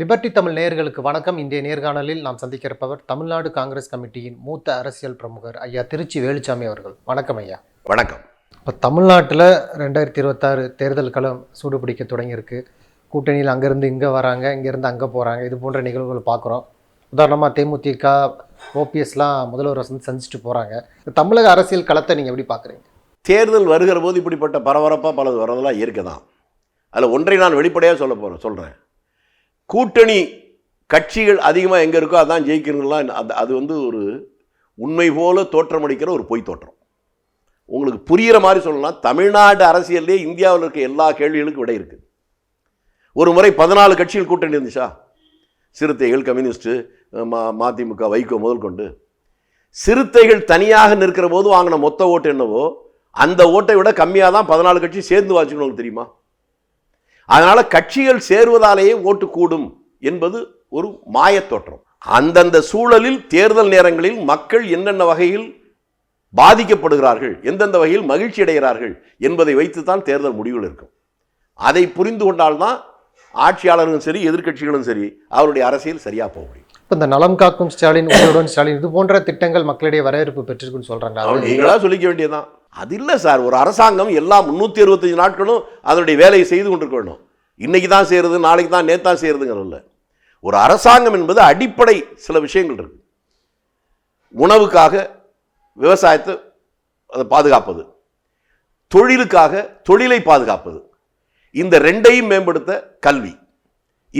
Liberty Tamil நேயர்களுக்கு வணக்கம். இன்றைய நேர்காணலில் நாம் சந்திக்க இருப்பவர் தமிழ்நாடு காங்கிரஸ் கமிட்டியின் மூத்த அரசியல் பிரமுகர் ஐயா திருச்சி வேலுச்சாமி அவர்கள். வணக்கம் ஐயா. வணக்கம். இப்போ தமிழ்நாட்டில் ரெண்டாயிரத்தி இருபத்தாறு தேர்தல் களம் சூடுபிடிக்க தொடங்கியிருக்கு. கூட்டணியில் அங்கேருந்து இங்கே வராங்க இங்கேருந்து அங்கே போகிறாங்க இது போன்ற நிகழ்வுகள் பார்க்குறோம். உதாரணமாக தேமுதிக ஓபிஎஸ்லாம் முதல்வர் வந்து சந்திச்சுட்டு போகிறாங்க தமிழக அரசியல் களத்தை நீங்கள் எப்படி பார்க்குறீங்க? தேர்தல் வருகிற போது இப்படிப்பட்ட பரபரப்பாக பலது வரதெல்லாம் இயற்கை தான். அதில் ஒன்றை நான் வெளிப்படையாக சொல்ல போகிறேன் சொல்கிறேன் கூட்டணி கட்சிகள் அதிகமாக எங்கே இருக்கோ அதான் ஜெயிக்கிறவங்களாம் அது அது வந்து ஒரு உண்மை போல தோற்றமளிக்கிற ஒரு பொய் தோற்றம். உங்களுக்கு புரிகிற மாதிரி சொல்லலாம். தமிழ்நாடு அரசியல்லே இந்தியாவில் இருக்க எல்லா கேள்விகளுக்கும் விடை இருக்குது ஒரு முறை பதினாலு கட்சிகள் கூட்டணி இருந்துச்சா? சிறுத்தைகள் கம்யூனிஸ்ட்டு மா மதிமுக வைகோ முதல் கொண்டு. சிறுத்தைகள் தனியாக நிற்கிற போது வாங்கின மொத்த ஓட்டு என்னவோ அந்த ஓட்டை விட கம்மியாக தான் பதினாலு கட்சி சேர்ந்து வாச்சுக்கணும் உங்களுக்கு தெரியுமா? அதனால் கட்சிகள் சேருவதாலேயே ஓட்டு கூடும் என்பது ஒரு மாயத் தோற்றம். அந்தந்த சூழலில் தேர்தல் நேரங்களில் மக்கள் என்னென்ன வகையில் பாதிக்கப்படுகிறார்கள் எந்தெந்த வகையில் மகிழ்ச்சி அடைகிறார்கள் என்பதை வைத்துத்தான் தேர்தல் முடிவுகள் இருக்கும். அதை புரிந்து கொண்டால்தான் ஆட்சியாளர்களும் சரி எதிர்க்கட்சிகளும் சரி அவருடைய அரசியல் சரியாக போக முடியும். இப்போ இந்த நலம் காக்கும் ஸ்டாலின் ஸ்டாலின் இது போன்ற திட்டங்கள் மக்களிடையே வரவேற்பு பெற்றிருக்குன்னு சொல்கிறாங்க அவன் நீங்களா சொல்லிக்க வேண்டியதுதான். அது இல்லை சார். ஒரு அரசாங்கம் எல்லா முந்நூற்றி அறுபத்தஞ்சு நாட்களும் அதனுடைய வேலையை செய்து கொண்டிருக்க வேண்டும். இன்றைக்கி தான் செய்கிறது நாளைக்கு தான் நேத்தான் செய்கிறதுங்கிறது இல்லை. ஒரு அரசாங்கம் என்பது அடிப்படை சில விஷயங்கள் இருக்கு. உணவுக்காக விவசாயத்தை அதை பாதுகாப்பது. தொழிலுக்காக தொழிலை பாதுகாப்பது. இந்த ரெண்டையும் மேம்படுத்த கல்வி.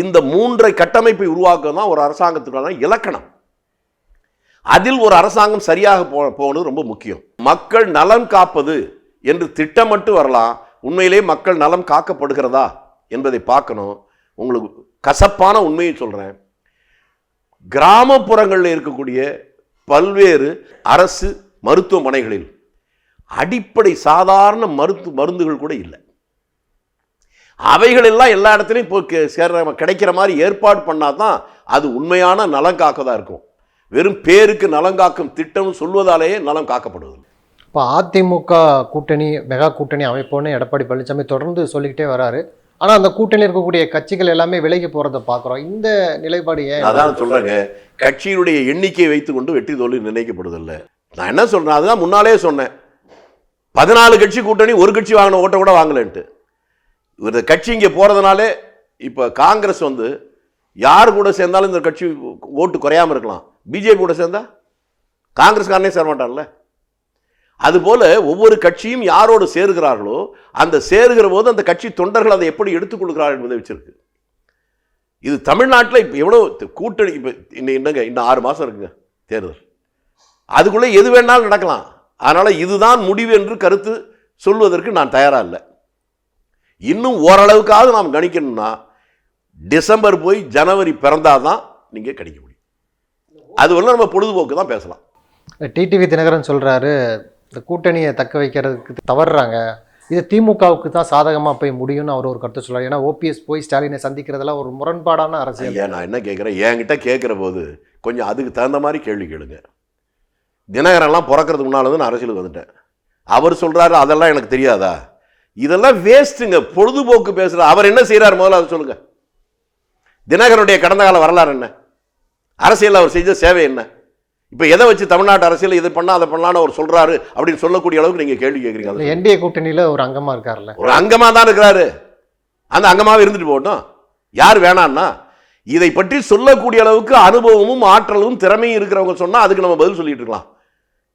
இந்த மூன்றை கட்டமைப்பை உருவாக்க தான் ஒரு அரசாங்கத்துக்கான இலக்கணம். அதில் ஒரு அரசாங்கம் சரியாக போ போகணும் ரொம்ப முக்கியம். மக்கள் நலன் காப்பது என்று திட்டமிட்டு வரலாம். உண்மையிலே மக்கள் நலம் காக்கப்படுகிறதா என்பதை பார்க்கணும். உங்களுக்கு கசப்பான உண்மையை சொல்கிறேன் கிராமப்புறங்களில் இருக்கக்கூடிய பல்வேறு அரசு மருத்துவமனைகளில் அடிப்படை சாதாரண மருத்து மருந்துகள் கூட இல்லை. அவைகளெல்லாம் எல்லா இடத்துலையும் இப்போ சேர்ற கிடைக்கிற மாதிரி ஏற்பாடு பண்ணால் தான் அது உண்மையான நலம் காக்கதாக இருக்கும். வெறும் பேருக்கு நலம் காக்கும் திட்டம் சொல்வதாலேயே நலம் காக்கப்படுவதில்லை இப்போ அதிமுக கூட்டணி மெகா கூட்டணி அமைப்போன்னு எடப்பாடி பழனிசாமி தொடர்ந்து சொல்லிக்கிட்டே வராரு. ஆனால் அந்த கூட்டணியில் இருக்கக்கூடிய கட்சிகள் எல்லாமே விலகி போகிறத பார்க்குறோம் இந்த நிலைப்பாடு ஏன்? அதான் சொல்கிறேங்க கட்சியினுடைய எண்ணிக்கையை வைத்துக்கொண்டு வெற்றி தோல்வி நிர்ணயிக்கப்படுவதில்லை. நான் என்ன சொல்கிறேன் அதுதான் முன்னாலே சொன்னேன். பதினாலு கட்சி கூட்டணி ஒரு கட்சி வாங்கின ஓட்டை கூட வாங்கலைன்ட்டு. இந்த கட்சி இங்கே போகிறதுனாலே இப்போ காங்கிரஸ் வந்து யார் கூட சேர்ந்தாலும் இந்த கட்சி ஓட்டு குறையாம இருக்கலாம். பிஜேபி கூட சேர்ந்தா? காங்கிரஸ்காரனே சேர மாட்டான்ல அதுபோல் ஒவ்வொரு கட்சியும் யாரோடு சேருகிறார்களோ அந்த சேருகிற போது அந்த கட்சி தொண்டர்கள் அதை எப்படி எடுத்துக்கொள்கிறார்கள் என்பதை வச்சிருக்கு. இது தமிழ்நாட்டில் இப்போ எவ்வளோ கூட்டணி இப்போ இன்னும் என்னங்க இன்னும் ஆறு மாதம் இருக்குங்க தேர்தல். அதுக்குள்ளே எது வேணாலும் நடக்கலாம். அதனால் இதுதான் முடிவு என்று கருத்து சொல்வதற்கு நான் தயாராக இல்லை. இன்னும் ஓரளவுக்காவது நாம் கணிக்கணும்னா டிசம்பர் போய் ஜனவரி பிறந்தாதான் நீங்கள் கணிக்க முடியும். அது வரல நம்ம பொழுதுபோக்கு தான் பேசலாம். டிடிவி தினகரன் சொல்றாரு இந்த கூட்டணியை தக்க வைக்கிறதுக்கு தவறுறாங்க. இது திமுகவுக்கு தான் சாதகமாக போய் முடியும்னு அவர் ஒரு கருத்து சொல்றாரு. ஏன்னா ஓபிஎஸ் போய் ஸ்டாலினை சந்திக்கிறதெல்லாம் ஒரு முரண்பாடான அரசியல். ஐயா நான் என்ன கேட்குறேன் என்கிட்ட கேட்குற போது கொஞ்சம் அதுக்கு தகுந்த மாதிரி கேள்வி கேளுங்க. தினகரன்லாம் பிறக்கிறதுக்கு முன்னால் வந்து நான் அரசியலுக்கு வந்துட்டேன். அவர் சொல்கிறாரு அதெல்லாம் எனக்கு தெரியாதா? இதெல்லாம் வேஸ்ட்டுங்க. பொழுதுபோக்கு பேசுகிற அவர் என்ன செய்கிறார் முதல்ல அதை சொல்லுங்க. தினகரனுடைய கடந்த கால வரலாறு என்ன? அரசியல் அவர் செஞ்ச சேவை என்ன? இப்போ எதை வச்சு தமிழ்நாட்டு அரசியல் இதை பண்ணா அதை பண்ணலான்னு அவர் சொல்கிறாரு அப்படின்னு சொல்லக்கூடிய அளவுக்கு நீங்கள் கேள்வி கேட்குறீங்க அதை என்டிஏ கூட்டணியில் ஒரு அங்கமாக இருக்கார்ல ஒரு அங்கமாக தான் இருக்கிறாரு. அந்த அங்கமாவே இருந்துட்டு போகட்டும். யார் வேணான்னா இதை பற்றி சொல்லக்கூடிய அளவுக்கு அனுபவமும் ஆற்றலும் திறமையும் இருக்கிறவங்க சொன்னால் அதுக்கு நம்ம பதில் சொல்லிட்டு இருக்கலாம்.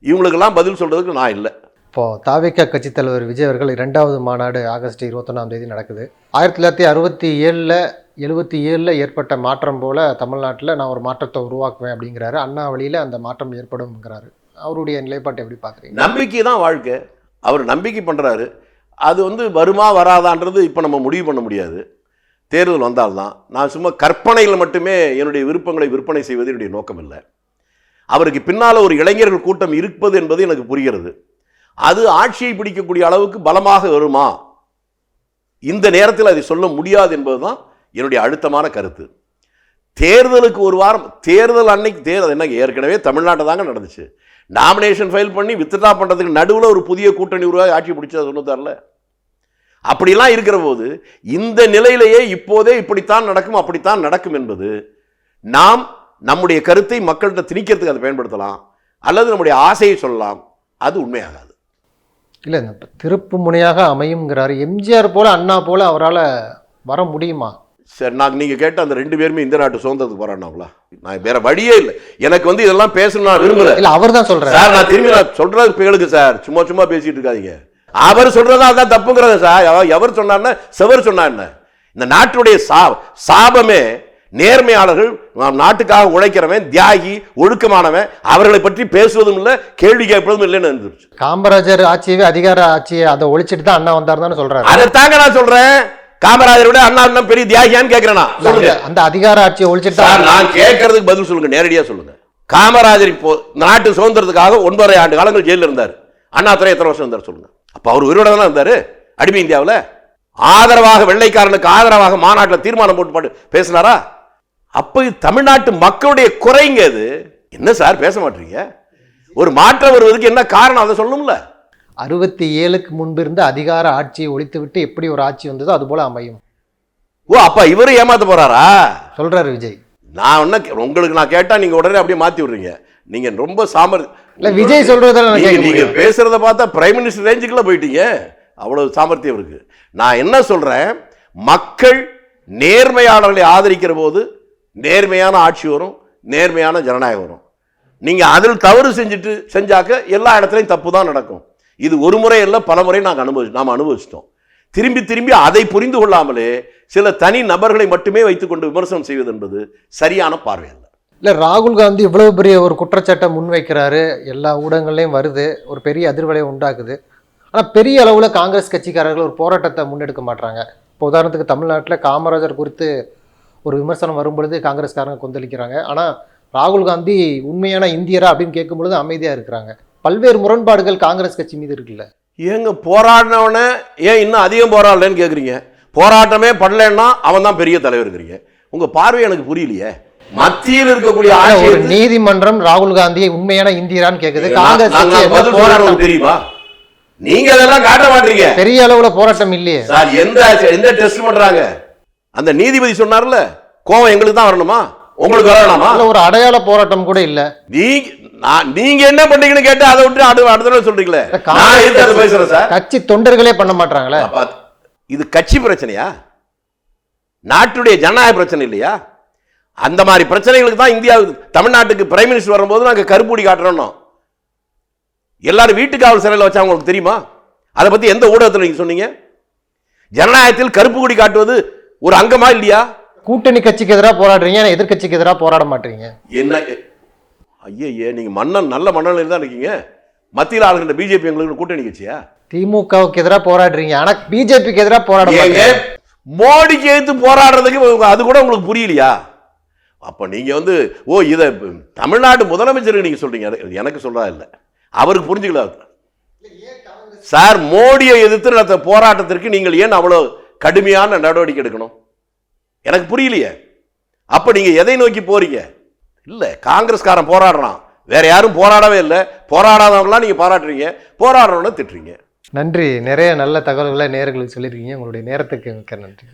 இவங்களுக்கெல்லாம் பதில் சொல்றதுக்கு நான் இல்லை. இப்போ தாவிக கட்சித் தலைவர் விஜய் அவர்கள் இரண்டாவது மாநாடு ஆகஸ்ட் இருபத்தொன்னாம் தேதி நடக்குது. ஆயிரத்தி தொள்ளாயிரத்தி அறுபத்தி ஏழில் எழுபத்தி ஏழில் ஏற்பட்ட மாற்றம் போல் தமிழ்நாட்டில் நான் ஒரு மாற்றத்தை உருவாக்குவேன் அப்படிங்கிறாரு. அண்ணா வழியில் அந்த மாற்றம் ஏற்படும்ங்கிறாரு. அவருடைய நிலைப்பாட்டை எப்படி பார்க்குறீங்க? நம்பிக்கை தான் வாழ்க்கை. அவர் நம்பிக்கை பண்ணுறாரு அது வந்து வருமா வராதான்றது இப்போ நம்ம முடிவு பண்ண முடியாது. தேர்தல் வந்தால்தான். நான் சும்மா கற்பனையில் மட்டுமே என்னுடைய விருப்பங்களை விற்பனை செய்வது என்னுடைய நோக்கம் இல்லை அவருக்கு பின்னால் ஒரு இளைஞர்கள் கூட்டம் இருப்பது என்பது எனக்கு புரிகிறது. அது ஆட்சியை பிடிக்கக்கூடிய அளவுக்கு பலமாக வருமா? இந்த நேரத்தில் அதை சொல்ல முடியாது என்பதுதான் என்னுடைய அழுத்தமான கருத்து. தேர்தலுக்கு ஒரு வாரம் தேர்தல் அன்னைக்கு தேர்தல் என்ன ஏற்கனவே தமிழ்நாட்டை தாங்க நடந்துச்சு. நாமினேஷன் ஃபைல் பண்ணி வித்ட்ரா பண்ணுறதுக்கு நடுவில் ஒரு புதிய கூட்டணி உருவாக ஆட்சி பிடிச்சது தொண்ணூத்தாறில். அப்படிலாம் இருக்கிற போது இந்த நிலையிலேயே இப்போதே இப்படித்தான் நடக்கும் அப்படித்தான் நடக்கும் என்பது நாம் நம்முடைய கருத்தை மக்கள்கிட்ட திணிக்கிறதுக்கு அதை பயன்படுத்தலாம். அல்லது நம்முடைய ஆசையை சொல்லலாம். அது உண்மையாகாது. இல்லை திருப்பு முனையாக அமையுங்கிறாரு எம்ஜிஆர் போல அண்ணா போல அவரால் வர முடியுமா? சரி நான் நீங்க கேட்ட அந்த ரெண்டு பேருமே இந்த நாட்டு சுதந்திரத்துக்கு போராடினாங்களா நான் வேற வழியே இல்லை. எனக்கு வந்து இதெல்லாம் பேசணும் நான் விரும்பல. இல்லை அவர் தான் சொல்கிறார் சார் நான் திரும்பி நான் சொல்றது கேளுங்க சார். சும்மா சும்மா பேசிட்டு இருக்காதீங்க. அவர் சொல்றதா அதான் தப்புங்கிறத சார். எவர் சொன்னார்னா செவர் சொன்னா என்ன? இந்த நாட்டுடைய சா சாபமே நேர்மையாளர்கள் நாம் நாட்டுக்காக உழைக்கிறவன் தியாகி ஒழுக்கமானவன் அவர்களை பற்றி பேசுவதும் இல்லை கேள்வி கேட்பதும் இல்லைன்னு இருந்துருச்சு. காமராஜர் ஆட்சியவே அதிகார ஆட்சியை அதை ஒழிச்சிட்டு தான் அண்ணா வந்தார் தானே சொல்றாரு. அதைத்தாங்க நான் சொல்றேன். காமராஜரை விட அண்ணா இன்னும் பெரிய தியாகியான்னு கேட்கிறேன் சொல்லுங்க அந்த- அதிகார ஆட்சியை ஒழிச்சிட்டு நான் கேட்கறதுக்கு பதில் சொல்லுங்க நேரடியா சொல்லுங்க. காமராஜர் இப்போ நாட்டு சுதந்திரத்துக்காக ஒன்பதரை ஆண்டு காலங்கள் ஜெயிலில் இருந்தார். அண்ணாதுரை எத்தனை வருஷம் இருந்தார் சொல்லுங்க. அப்ப அவர் உயிரோட தானே இருந்தாரு? அடிமை இந்தியாவில்? ஆதரவாக வெள்ளைக்காரனுக்கு ஆதரவாக மாநாட்டில் தீர்மானம் போட்டு பாட்டு பேசினாரா? அப்ப தமிழ்நாட்டு மக்களுடைய குறைங்க இது. என்ன சார் பேச மாட்டீங்க? ஒரு மாற்றம் வருவதற்கு என்ன காரணம்? அதை சொல்லணும்ல. அறுபத்தி ஏழுக்கு முன்பு இருந்த அதிகார ஆட்சியை ஒழித்து விட்டு எப்படி ஒரு ஆட்சி வந்ததோ அது போல அமையும். ஓ அப்ப இவரு ஏமாத்த போறாரா? சொல்றாரு விஜய். நான் என்ன உங்களுக்கு நான் கேட்டா நீங்க உடனே அப்படியே மாத்தி விடுறீங்க. நீங்க ரொம்ப சாமர் இல்ல விஜய் நான் நீங்க- பேசுறத பார்த்தா பிரைம் மினிஸ்டர் ரேஞ்சுக்குள்ள போயிட்டீங்க. அவ்வளவு சாமர்த்தியம் இருக்கு. நான் என்ன சொல்றேன்? மக்கள் நேர்மையாளர்களை ஆதரிக்கிற போது நேர்மையான ஆட்சி வரும் நேர்மையான ஜனநாயகம் வரும். நீங்க அதில் தவறு செஞ்சுட்டு செஞ்சாக்க எல்லா இடத்துலையும் தப்பு தான் நடக்கும். இது ஒரு முறை இல்லை பல முறை நாங்கள் அனுபவி நாம் அனுபவிச்சிட்டோம். திரும்பி திரும்பி அதை புரிந்து கொள்ளாமலே சில தனி நபர்களை மட்டுமே வைத்துக்கொண்டு விமர்சனம் செய்வது என்பது சரியான பார்வை அல்ல. இல்லை ராகுல் காந்தி இவ்வளவு பெரிய ஒரு குற்றச்சாட்டை முன்வைக்கிறாரு. எல்லா ஊடகங்கள்லையும் வருது. ஒரு பெரிய அதிர்வலை உண்டாக்குது. ஆனால் பெரிய அளவில் காங்கிரஸ் கட்சிக்காரர்கள் ஒரு போராட்டத்தை முன்னெடுக்க மாட்டாங்க இப்போ உதாரணத்துக்கு தமிழ்நாட்டில் காமராஜர் குறித்து ஒரு விமர்சனம் வரும்பொழுது காங்கிரஸ்காரங்க கொந்தளிக்கிறாங்க. ஆனால் ராகுல் காந்தி உண்மையான இந்தியரா அப்படின்னு கேட்கும் பொழுது இருக்கிறாங்க. பல்வேறு முரண்பாடுகள் காங்கிரஸ் கட்சி மீது இருக்குல்ல? ஏங்க போராடினவன ஏன் இன்னும் அதிகம் போராடலன்னு கேட்குறீங்க போராட்டமே பண்ணலன்னா அவன் தான் பெரிய தலைவருங்கிறீங்க உங்க பார்வை எனக்கு புரியலையே. மத்தியில் இருக்கக்கூடிய ஒரு நீதிமன்றம் ராகுல் காந்தியை உண்மையான இந்தியரான்னு கேக்குது. காங்கிரஸ் போராட்டம் தெரியுமா? நீங்க அதெல்லாம் காட்ட மாட்டீங்க. பெரிய அளவுல போராட்டம் இல்லையே. சார் எந்த எந்த டெஸ்ட் பண்றாங்க? அந்த நீதிபதி சொன்னார்ல கோவம் எங்களுக்கு தான் வரணுமா? உங்களுக்கு வர வேணாமா அதுல ஒரு அடையாள போராட்டம் கூட இல்ல. நீங்க நான் நீங்க என்ன பண்றீங்கன்னு கேட்டு அதை விட்டு அடுத்த அடுத்த தடவை சொல்றீங்களே. நான் பேசுறேன் சார்? கட்சி தொண்டர்களே பண்ண மாட்டாங்களே இது கட்சி பிரச்சனையா? நாட்டுடைய ஜனநாயக பிரச்சனை இல்லையா? அந்த மாதிரி பிரச்சனைகளுக்கு தான் இந்தியா தமிழ்நாட்டுக்கு பிரைம் மினிஸ்டர் வரும்போது நாங்க கருப்பூடி காட்டுறோம் எல்லாரும் வீட்டு காவல் சிறையில் வச்சா உங்களுக்கு தெரியுமா? அதை பத்தி எந்த ஊடகத்தில் நீங்க சொன்னீங்க? ஜனநாயகத்தில் கருப்பு கொடி காட்டுவது ஒரு அங்கமா இல்லையா? கூட்டணி கட்சிக்கு எதிராக போராடுறீங்க ஆனா எதிர்க்கட்சிக்கு எதிராக போராட மாட்டீங்க. என்ன ஐயே நீங்க மன்னன் நல்ல மன்னனில் தான் இருக்கீங்க. மத்தியில் ஆளுகின்ற பிஜேபி எங்களுக்கு கூட்டணி கட்சியா? திமுகவுக்கு எதிராக போராடுறீங்க. ஆனா பிஜேபிக்கு எதிராக போராட ஏங்க மாட்டீங்க. மோடிக்கு எதிர்த்து போராடுறதுக்கு அது கூட உங்களுக்கு புரியலையா? அப்ப நீங்க வந்து ஓ இத தமிழ்நாடு முதலமைச்சருக்கு நீங்க சொல்றீங்க. அது எனக்கு சொல்றா இல்ல. அவருக்கு புரிஞ்சுக்கல சார் மோடியை எதிர்த்து நடத்த போராட்டத்திற்கு நீங்கள் ஏன் அவ்வளவு கடுமையான நடவடிக்கை எடுக்கணும்? எனக்கு புரியலையே. அப்ப நீங்க எதை நோக்கி போறீங்க? இல்லை காங்கிரஸ்காரன் போராடுறான். வேற யாரும் போராடவே இல்லை. போராடாதவங்களாம் நீங்கள் பாராட்டுறீங்க. போராடுறவன திட்டுறீங்க. நன்றி. நிறைய நல்ல தகவல்களை நேர்களுக்கு சொல்லியிருக்கீங்க. உங்களுடைய நேரத்துக்கு மிக்க நன்றி.